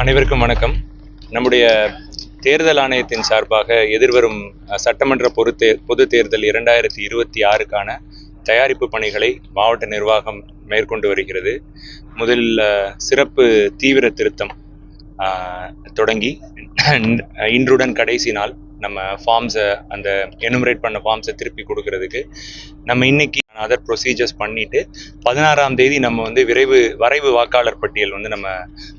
அனைவருக்கும் வணக்கம். நம்முடைய தேர்தல் ஆணையத்தின் சார்பாக எதிர்வரும் சட்டமன்ற பொது தே பொது தேர்தல் இரண்டாயிரத்தி இருபத்தி ஆறுக்கான தயாரிப்பு பணிகளை மாவட்ட நிர்வாகம் மேற்கொண்டு வருகிறது. முதலில் சிறப்பு தீவிர திருத்தம் தொடங்கி இன்றுடன் கடைசி நாள் நம்ம ஃபார்ம்ஸை அந்த எனுமரேட் பண்ண ஃபார்ம்ஸை திருப்பி கொடுக்கறதுக்கு நம்ம இன்னைக்கு அதர் ப்ரொசீஜர்ஸ் பண்ணிட்டு பதினாறாம் தேதி நம்ம வந்து விரைவு வரைவு வாக்காளர் பட்டியல் வந்து நம்ம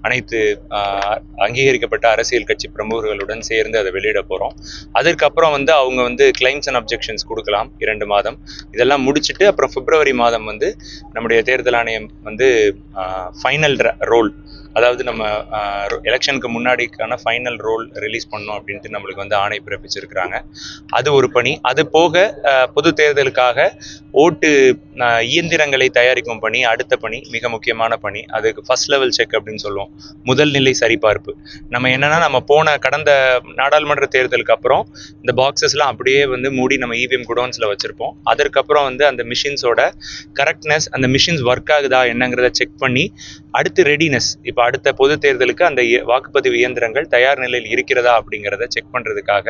அனைத்து ஆஹ், அங்கீகரிக்கப்பட்ட அரசியல் கட்சி பிரமுகர்களுடன் சேர்ந்து அதை வெளியிட போகிறோம் அதற்கப்புறம் வந்து அவங்க வந்து கிளைம்ஸ் அண்ட் அப்ஜெக்ஷன்ஸ் கொடுக்கலாம் இரண்டு மாதம். இதெல்லாம் முடிச்சுட்டு அப்புறம் பிப்ரவரி மாதம் வந்து நம்முடைய தேர்தல் ஆணையம் வந்து ஃபைனல் ரோல் அதாவது நம்ம எலெக்ஷனுக்கு முன்னாடிக்கான ஃபைனல் ரோல் ரிலீஸ் பண்ணோம் அப்படின்ட்டு நம்மளுக்கு வந்து ஆணை பிறப்பிச்சிருக்கிறாங்க. அது ஒரு பணி. அது போக பொது தேர்தலுக்காக ஓட்டு இயந்திரங்களை தயாரிக்கும் பணி அடுத்த பணி மிக முக்கியமான பணி. அதுக்கு ஃபர்ஸ்ட் லெவல் செக் அப்படின்னு சொல்லுவோம். முதல் நிலை சரிபார்ப்பு. நம்ம என்னன்னா நம்ம போன கடந்த நாடாளுமன்ற தேர்தலுக்கு அப்புறம் இந்த பாக்ஸஸ்லாம் அப்படியே வந்து மூடி நம்ம இவிஎம் குடோன்ஸில் வச்சுருப்போம். அதற்கப்புறம் வந்து அந்த மிஷின்ஸோட கரெக்ட்னஸ் அந்த மிஷின்ஸ் ஒர்க் ஆகுதா என்னங்கிறத செக் பண்ணி அடுத்து ரெடினஸ் இப்போ அடுத்த பொது தேர்தலுக்கு அந்த வாக்குப்பதிவு இயந்திரங்கள் தயார் நிலையில் இருக்கிறதா அப்படிங்கிறத செக் பண்ணுறதுக்காக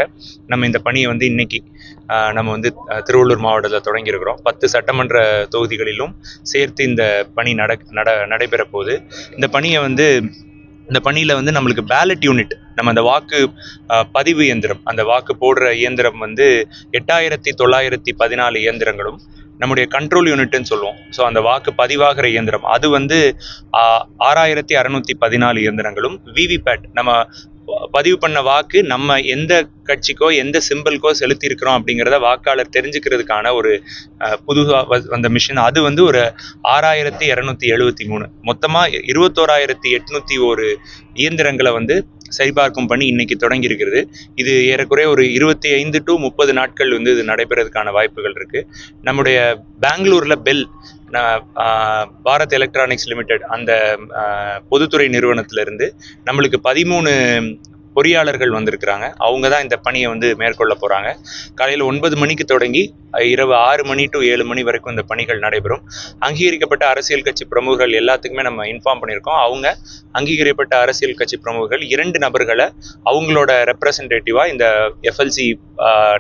நம்ம இந்த பணியை வந்து இன்னைக்கு ஆஹ், நம்ம வந்து திருவள்ளூர் மாவட்டத்தில் தொடங்கியிருக்கிறோம். பத்து சட்டமன்ற தொகுதிகளிலும் சேர்த்து இந்த பணி நட நட நடைபெற போகுது இந்த பணியை வந்து இந்த பணியில் வந்து நம்மளுக்கு பேலட் யூனிட் நம்ம அந்த வாக்கு பதிவு இயந்திரம் அந்த வாக்கு போடுற இயந்திரம் வந்து எட்டாயிரத்தி தொள்ளாயிரத்தி பதினாலு இயந்திரங்களும் நம்முடைய கண்ட்ரோல் யூனிட்னு சொல்லுவோம். ஸோ அந்த வாக்கு பதிவாகிற இயந்திரம். அது வந்து ஆஹ், ஆறாயிரத்தி அறநூத்தி பதினாலு இயந்திரங்களும் விவிபேட் நம்ம பதிவு பண்ண வாக்கு நம்ம எந்த கட்சிக்கோ எந்த சிம்பிள்கோ செலுத்தியிருக்கிறோம் அப்படிங்கிறத வாக்காளர் தெரிஞ்சுக்கிறதுக்கான ஒரு புதுசாக வ- வந்த மிஷின் அது வந்து ஒரு ஆறாயிரத்தி இரநூத்தி எழுபத்தி மூணு. மொத்தமாக இருபத்தோராயிரத்தி எட்நூற்றி ஒரு இயந்திரங்களை வந்து சரிபார்க்கும் பணி இன்னைக்கு தொடங்கி இருக்கிறது இது ஏறக்குறைய ஒரு இருபத்தி ஐந்து டு முப்பது நாட்கள் வந்து இது நடைபெறதுக்கான வாய்ப்புகள் இருக்கு. நம்முடைய பெங்களூர்ல பெல் பாரத் எலக்ட்ரானிக்ஸ் லிமிடெட் அந்த பொதுத்துறை நிறுவனத்துல இருந்து நம்மளுக்கு பதிமூணு பொறியாளர்கள் வந்திருக்கிறாங்க. அவங்க தான் இந்த பணியை வந்து மேற்கொள்ள போறாங்க. காலையில் ஒன்பது மணிக்கு தொடங்கி இரவு ஆறு மணி டு ஏழு மணி வரைக்கும் இந்த பணிகள் நடைபெறும். அங்கீகரிக்கப்பட்ட அரசியல் கட்சி பிரமுகர்கள் எல்லாத்துக்குமே நம்ம இன்ஃபார்ம் பண்ணியிருக்கோம். அவங்க அங்கீகரிக்கப்பட்ட அரசியல் கட்சி பிரமுகர்கள் இரண்டு நபர்களை அவங்களோட ரெப்ரசன்டேட்டிவாக இந்த எஃப்எல்சி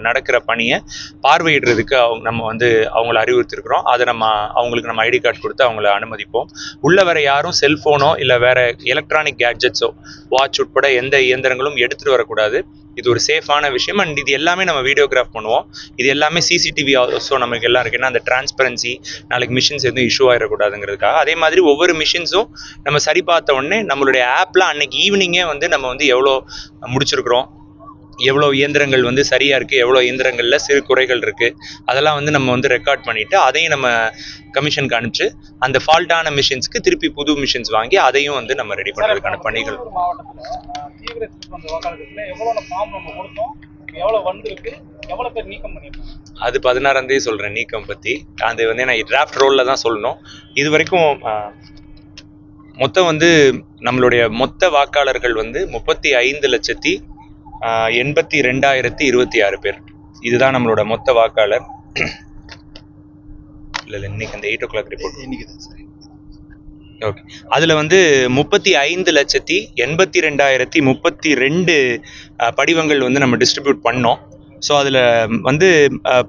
நடக்கிற பணியை பார்வையிடுறதுக்கு அவங்க நம்ம வந்து அவங்கள அறிவுறுத்திருக்கிறோம் அதை நம்ம அவங்களுக்கு நம்ம ஐடி கார்டு கொடுத்து அவங்கள அனுமதிப்போம். உள்ள வர யாரும் செல்ஃபோனோ இல்லை வேற எலக்ட்ரானிக் கேட்ஜெட்ஸோ வாட்ச் உட்பட எந்த இயந்திரங்களும் எடுத்துட்டு வரக்கூடாது. இது ஒரு சேஃபான விஷயம். அண்ட் இது எல்லாமே நம்ம வீடியோகிராஃப் பண்ணுவோம். இது எல்லாமே சிசிடிவி ஆல்சோ நமக்கு எல்லாம் இருக்குது ஏன்னா அந்த டிரான்ஸ்பரன்சி நாளைக்கு மிஷின்ஸ் எதுவும் இஷ்யூ ஆகிடக்கூடாதுங்கிறதுக்காக அதே மாதிரி ஒவ்வொரு மிஷின்ஸும் நம்ம சரி பார்த்த உடனே நம்மளுடைய ஆப்ல அன்னைக்கு ஈவினிங்கே வந்து நம்ம வந்து எவ்வளோ முடிச்சிருக்கிறோம். எவ்வளோ இயந்திரங்கள் வந்து சரியா இருக்கு எவ்வளோ இயந்திரங்கள்ல சிறு குறைகள் இருக்கு அதெல்லாம் வந்து நம்ம வந்து ரெக்கார்ட் பண்ணிட்டு அதையும் நம்ம கமிஷனுக்கு அனுப்பிச்சு அந்த ஃபால்ட்டான மிஷின்ஸ்க்கு திருப்பி புது மிஷின்ஸ் வாங்கி அதையும் வந்து நம்ம ரெடி பண்றதுக்கான பணிகள். அது பதினாறாம் தேதி சொல்றேன் நீக்கம் பத்தி. அது வந்து நான் டிராஃப்ட் ரோல்ல தான் சொல்லணும். இது வரைக்கும் மொத்தம் வந்து நம்மளுடைய மொத்த வாக்காளர்கள் வந்து முப்பத்தி ஐந்து லட்சத்தி எண்பத்தி ரெண்டாயிரத்தி இருபத்தி ஆறு பேர். இதுதான் நம்மளோட மொத்த வாக்காளர். இல்ல இல்ல இன்னைக்கு அந்த எயிட் ஓ கிளாக் ரிப்போர்ட் இன்னைக்கு தான் சரி ஓகே அதில் வந்து முப்பத்தி ஐந்து லட்சத்தி எண்பத்தி ரெண்டாயிரத்தி முப்பத்தி ரெண்டு படிவங்கள் வந்து நம்ம டிஸ்ட்ரிபியூட் பண்ணோம். ஸோ அதில் வந்து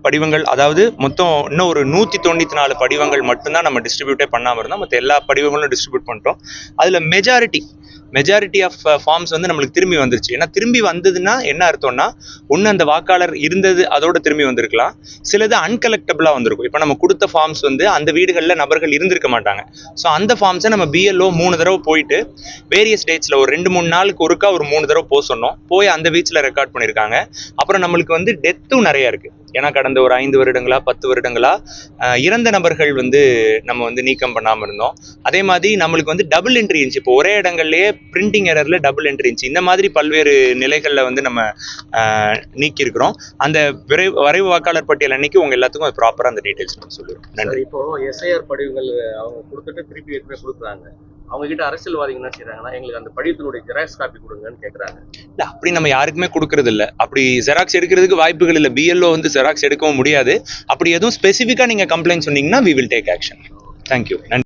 படிவங்கள் அதாவது மொத்தம் இன்னும் ஒரு நூற்றி தொண்ணூற்றி நாலு படிவங்கள் மட்டும்தான் நம்ம டிஸ்ட்ரிபியூட்டே பண்ணாமல் இருந்தோம். மற்ற எல்லா படிவங்களும் டிஸ்ட்ரிபியூட் பண்ணிட்டோம். அதில் மெஜாரிட்டி மெஜாரிட்டி ஆஃப் ஃபார்ம்ஸ் வந்து நம்மளுக்கு திரும்பி வந்துருச்சு. ஏன்னா திரும்பி வந்ததுன்னா என்ன அர்த்தம்னா ஒன்று அந்த வாக்காளர் இருந்தது அதோட திரும்பி வந்திருக்கலாம். சிலது அன்கலெக்டபிளாக வந்திருக்கும். இப்போ நம்ம கொடுத்த ஃபார்ம்ஸ் வந்து அந்த வீடுகளில் நபர்கள் இருந்திருக்க மாட்டாங்க. ஸோ அந்த ஃபார்ம்ஸை நம்ம பிஎல்ஓ மூணு தடவை போயிட்டு வேரியஸ் டேட்ஸில் ஒரு ரெண்டு மூணு நாளுக்கு ஒருக்கா ஒரு மூணு தடவை போக சொன்னோம். போய் அந்த வீச்சில் ரெக்கார்ட் பண்ணியிருக்காங்க அப்புறம் நம்மளுக்கு வந்து டெத்தும் நிறையா இருக்குது ஏன்னா கடந்த ஒரு ஐந்து வருடங்களா பத்து வருடங்களா அஹ், இறந்த நபர்கள் வந்து நம்ம வந்து நீக்கம் பண்ணாமல் இருந்தோம். அதே மாதிரி நம்மளுக்கு வந்து டபுள் என்ட்ரி இருந்துச்சு. இப்போ ஒரே இடங்கள்லயே பிரிண்டிங் எரர்ல டபுள் என்ட்ரி இருந்துச்சு. இந்த மாதிரி பல்வேறு நிலைகளில் வந்து நம்ம நீக்கியிருக்கிறோம். அந்த விரைவு வரைவு வாக்காளர் பட்டியல் அன்னைக்கு உங்க எல்லாத்துக்கும் அது ப்ராப்பராக அந்த டீட்டெயில்ஸ் நான் சொல்லிடுவோம் நன்றி இப்போ எஸ்ஐஆர் படிவுகள் அவங்க கொடுத்துட்டு திருப்பி எடுத்துமே கொடுக்குறாங்க. அவங்க கிட்ட அரசியல்வாதிகள் என்ன செய்யறாங்கன்னா எங்களுக்கு அந்த படிவத்தினுடைய ஜெராக்ஸ் காப்பி கொடுங்கன்னு கேக்குறாங்க. இல்ல அப்படி நம்ம யாருக்குமே கொடுக்கறது இல்ல. அப்படி ஜெராக்ஸ் எடுக்கிறதுக்கு வாய்ப்புகள் இல்ல. பிஎல்ஓ வந்து ஜெராக்ஸ் எடுக்கவும் முடியாது. அப்படி எதுவும் ஸ்பெசிஃபிக்கா நீங்க கம்ப்ளைண்ட் சொன்னீங்கன்னா we will take action thank you நன்றி.